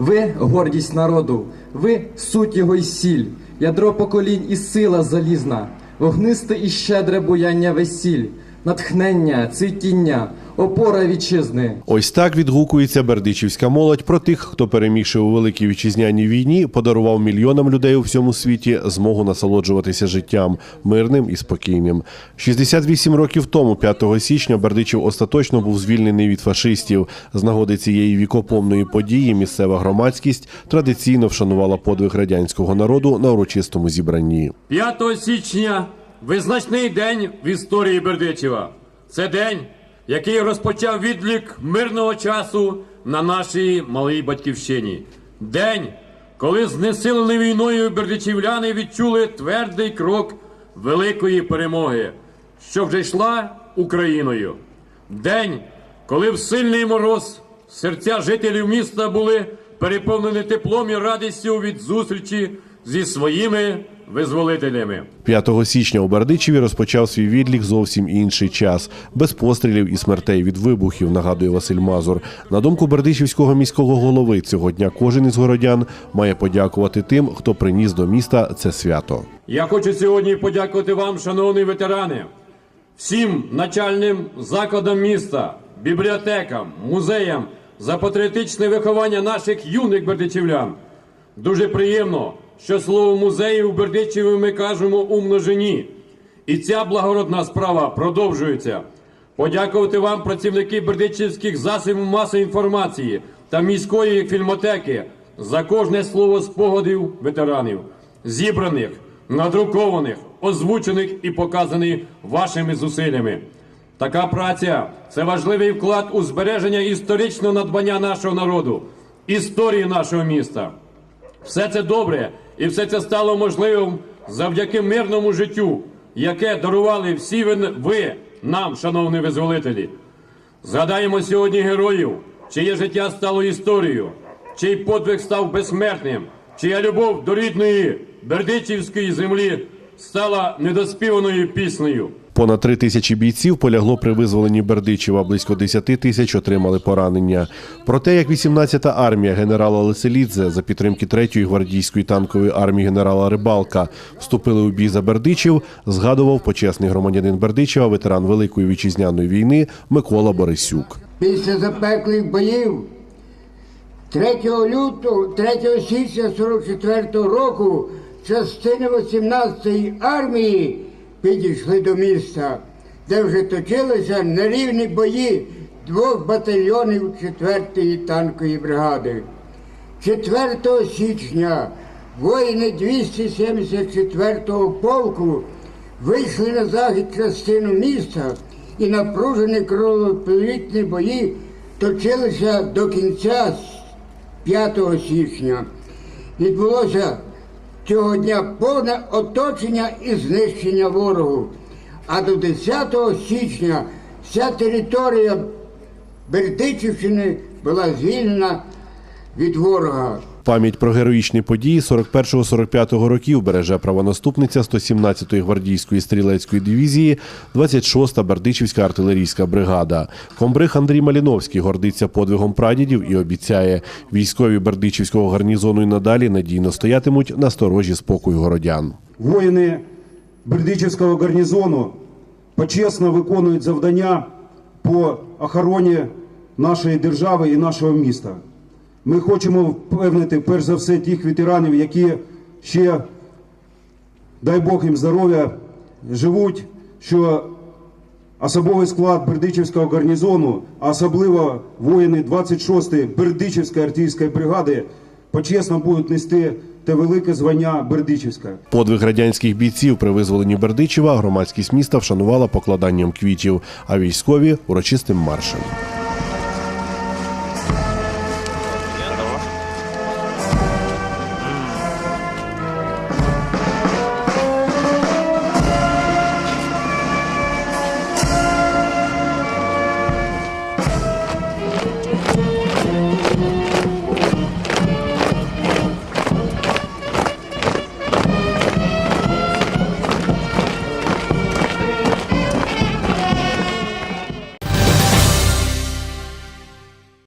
Ви гордість народу, ви суть його й сіль, ядро поколінь і сила залізна, вогнисте і щедре буяння весіль, натхнення, цвітіння, опора вітчизни. Ось так відгукується бердичівська молодь про тих, хто перемігши у великій вітчизняній війні, подарував мільйонам людей у всьому світі змогу насолоджуватися життям мирним і спокійним. 68 років тому, 5 січня, Бердичів остаточно був звільнений від фашистів. З нагоди цієї вікопомної події місцева громадськість традиційно вшанувала подвиг радянського народу на урочистому зібранні. 5 січня визначний день в історії Бердичева. Це день, який розпочав відлік мирного часу на нашій малій батьківщині. День, коли знесилені війною бердичівляни відчули твердий крок великої перемоги, що вже йшла Україною. День, коли в сильний мороз серця жителів міста були переповнені теплом і радістю від зустрічі зі своїми визволителями. 5 січня у Бердичеві розпочав свій відлік зовсім інший час, без пострілів і смертей від вибухів, нагадує Василь Мазур. На думку Бердичівського міського голови, цього дня кожен із городян має подякувати тим, хто приніс до міста це свято. Я хочу сьогодні подякувати вам, шановні ветерани, всім начальним закладам міста, бібліотекам, музеям за патріотичне виховання наших юних бердичівлян. Дуже приємно, що слово музеї у Бердичеві ми кажемо у множині. І ця благородна справа продовжується. Подякувати вам, працівники бердичівських засобів масової інформації та міської фільмотеки, за кожне слово спогадів ветеранів, зібраних, надрукованих, озвучених і показаних вашими зусиллями. Така праця це важливий вклад у збереження історичного надбання нашого народу, історії нашого міста. Все це добре, і все це стало можливим завдяки мирному життю, яке дарували всі ви, нам, шановні визволителі. Згадаємо сьогодні героїв, чиє життя стало історією, чий подвиг став безсмертним, чия любов до рідної бердичівської землі стала недоспіваною піснею. Понад три тисячі бійців полягло при визволенні Бердичева. Близько 10 тисяч отримали поранення. Про те, як 18-та армія генерала Леселідзе за підтримки 3-ї гвардійської танкової армії генерала Рибалка вступили у бій за Бердичів, згадував почесний громадянин Бердичева, ветеран Великої вітчизняної війни Микола Борисюк. Після запеклих боїв 3 лютого, 3 січня 44 року частини 18-ї армії підійшли до міста, де вже точилися нерівні бої двох батальйонів 4-ї танкової бригади. 4 січня воїни 274-го полку вийшли на захід частину міста і напружені кровопролітні бої точилися до кінця 5 січня. Відбулося цього дня повне оточення і знищення ворогу. А до 10 січня вся територія Бердичівщини була звільнена від ворога. Пам'ять про героїчні події 41-45 років береже правонаступниця 117-ї гвардійської стрілецької дивізії, 26-та Бердичівська артилерійська бригада. Комбриг Андрій Маліновський гордиться подвигом прадідів і обіцяє, військові Бердичівського гарнізону і надалі надійно стоятимуть на сторожі спокою городян. Воїни Бердичівського гарнізону почесно виконують завдання по охороні нашої держави і нашого міста. Ми хочемо впевнити перш за все тих ветеранів, які ще, дай Бог їм здоров'я, живуть, що особовий склад Бердичівського гарнізону, а особливо воїни 26-ї Бердичівської артилерійської бригади, почесно будуть нести те велике звання Бердичівська. Подвиг радянських бійців при визволенні Бердичева громадськість міста вшанувала покладанням квітів, а військові урочистим маршем.